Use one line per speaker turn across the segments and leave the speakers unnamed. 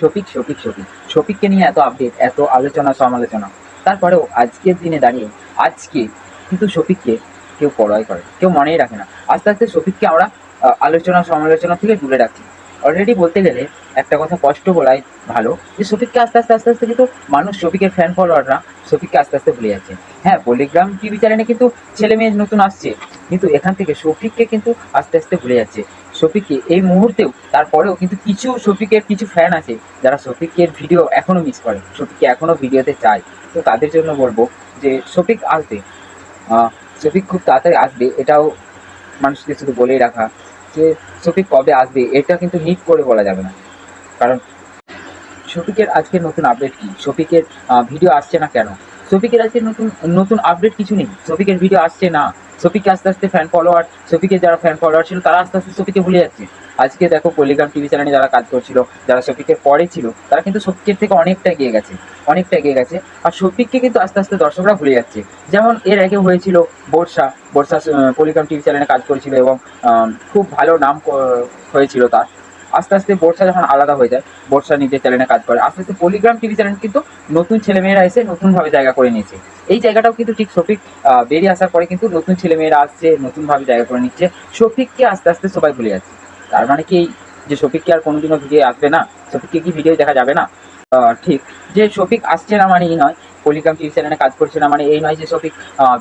শফিক শফিক শফিক। শফিককে নিয়ে এত আপডেট এত আলোচনা, সমালোচনা। তারপরেও আজকের দিনে দাঁড়িয়ে, আজকে কিন্তু শফিককে কেউ পড়াই করে, কেউ মনেই রাখে না। আস্তে আস্তে শফিককে আমরা আলোচনা, সমালোচনা থেকে দূরে রাখছি অলরেডি বলতে গেলে একটা কথা কষ্ট বলাই ভালো, যে শফিককে আস্তে আস্তে আস্তে আস্তে কিন্তু মানুষ শফিকের ফ্যান ফলোয়াররা শফিককে আস্তে আস্তে ভুলে যাচ্ছে। হ্যাঁ পলিগ্রাম টিভি চ্যানেলে কিন্তু ছেলে মেয়ে নতুন আসছে, কিন্তু এখান থেকে শফিককে কিন্তু আস্তে আস্তে ভুলে যাচ্ছে। শফিককে এই মুহূর্তেও, তারপরেও কিন্তু কিছু শফিকের কিছু ফ্যান আছে যারা শফিকের ভিডিও এখনও মিস করে, শফিককে এখনও ভিডিওতে চায়। তো তাদের জন্য বলব যে শফিক আসবে শফিক খুব তাড়াতাড়ি আসবে, এটাও মানুষকে শুধু বলেই রাখা যে শফিক কবে আসবে, এটা কিন্তু নিট করে বলা যাবে না। কারণ শফিকের আজকে নতুন আপডেট কি? শফিকের ভিডিও আসছে না কেন? শফিকের আজকে নতুন নতুন আপডেট কিছু নেই। শফিকের ভিডিও আসছে না। শফিককে আস্তে আস্তে ফ্যান ফলোয়ার সফিকে যারা ফ্যান ফলোয়ার ছিল, তারা আস্তে আস্তে সফিকে ভুলে যাচ্ছে। আজকে দেখো পলিগ্রাম টিভি চ্যানেলে যারা কাজ করছিল, যারা সফিকে পরে ছিল, তারা কিন্তু সফিকের থেকে অনেকটা এগিয়ে গেছে, অনেকটা এগিয়ে গেছে। আর সফিককে কিন্তু আস্তে আস্তে দর্শকরা ভুলে যাচ্ছে। যেমন এর আগে হয়েছিল বর্ষা বর্ষা পলিগ্রাম টিভি চ্যানেলে কাজ করেছিল এবং খুব ভালো নাম হয়েছিল তার। আস্তে আস্তে বর্ষা যখন আলাদা হয়ে যায়, বর্ষা নিজের চ্যানেলে কাজ করে, আস্তে আস্তে পলিগ্রাম টিভি চ্যানেল কিন্তু নতুন ছেলেমেয়েরা এসে নতুনভাবে জায়গা করে নিয়েছে। এই জায়গাটাও কিন্তু ঠিক শফিক বেরিয়ে আসার পরে কিন্তু নতুন ছেলেমেয়েরা আসছে, নতুনভাবে জায়গা করে নিচ্ছে। শফিককে আস্তে আস্তে সবাই ভুলে যাচ্ছে। তার মানে কি, যে শফিককে আর কোনোদিনও ভিডিও আসবে না? শফিককে কি ভিডিও দেখা যাবে না? ঠিক। যে শফিক আসছে না মানে এই নয় পলিগ্রাম টিভি চ্যানেলে কাজ করছে না মানে এই নয় যে শফিক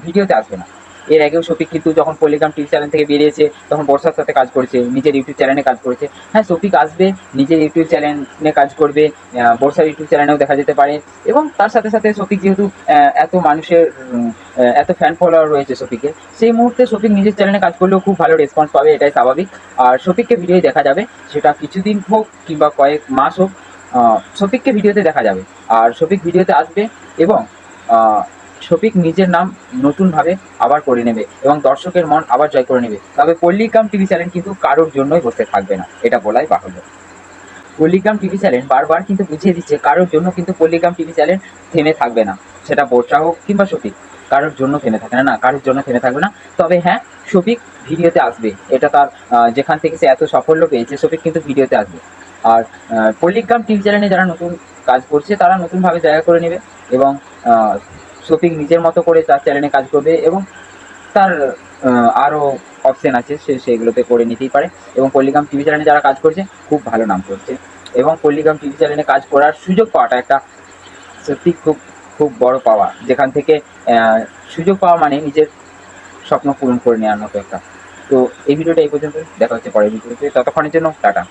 ভিডিওতে আসবে না। এর আগেও শফিক কিন্তু যখন পলিগ্রাম টিভি চ্যানেল থেকে বেরিয়েছে, তখন বর্ষার সাথে কাজ করেছে, নিজের ইউটিউব চ্যানেলে কাজ করেছে। হ্যাঁ শফিক আসবে, নিজের ইউটিউব চ্যানেলে কাজ করবে বর্ষার ইউটিউব চ্যানেলেও দেখা যেতে পারে। এবং তার সাথে সাথে শফিক যেহেতু এত মানুষের এত ফ্যান ফলোয়ার রয়েছে শফিকের, সেই মুহূর্তে শফিক নিজের চ্যানেলে কাজ করলেও খুব ভালো রেসপন্স পাবে, এটাই স্বাভাবিক। আর শফিককে ভিডিও দেখা যাবে, সেটা কিছুদিন হোক কিংবা কয়েক মাস হোক শফিককে ভিডিওতে দেখা যাবে। আর শফিক ভিডিওতে আসবে এবং শফিক নিজের নাম নতুনভাবে আবার করে নেবে এবং দর্শকের মন আবার জয় করে নেবে। তবে পল্লিকাম টিভি চ্যানেল কিন্তু কারোর জন্যই বসে থাকবে না এটা বলাই বাহুল্য। পল্লিগ্রাম টিভি চ্যানেল বারবার কিন্তু বুঝিয়ে দিচ্ছে কারোর জন্য কিন্তু পল্লিগ্রাম টিভি চ্যানেল থেমে থাকবে না সেটা বর্ষা হোক কিংবা শফিক কারোর জন্য থেমে থাকবে না না কারোর জন্য থেমে থাকবে না। তবে হ্যাঁ শফিক ভিডিওতে আসবে এটা তার যেখান থেকে সে এত সাফল্য পেয়েছে শফিক কিন্তু ভিডিওতে আসবে। আর আহ, পল্লিগ্রাম টিভি চ্যানেলে যারা নতুন কাজ করছে তারা নতুনভাবে জায়গা করে নেবে এবং শফিক নিজের মতো করে তার চ্যানেলে কাজ করবে এবং তার আরও আরও অপশন আছে, সে সেগুলোতে করে নিতেই পারে। এবং পল্লিগ্রাম টিভি চ্যানেলে যারা কাজ করছে, খুব ভালো নাম করছে। এবং পল্লিগ্রাম টিভি চ্যানেলে কাজ করার সুযোগ পাওয়াটা একটা সত্যি খুব খুব বড় পাওয়া। যেখান থেকে সুযোগ পাওয়া মানে নিজের স্বপ্ন পূরণ করে নেওয়ার মতো একটা। তো এই ভিডিওটা এই পর্যন্ত দেখা হচ্ছে পরের ভিডিওতে। ততক্ষণের জন্য টাটা।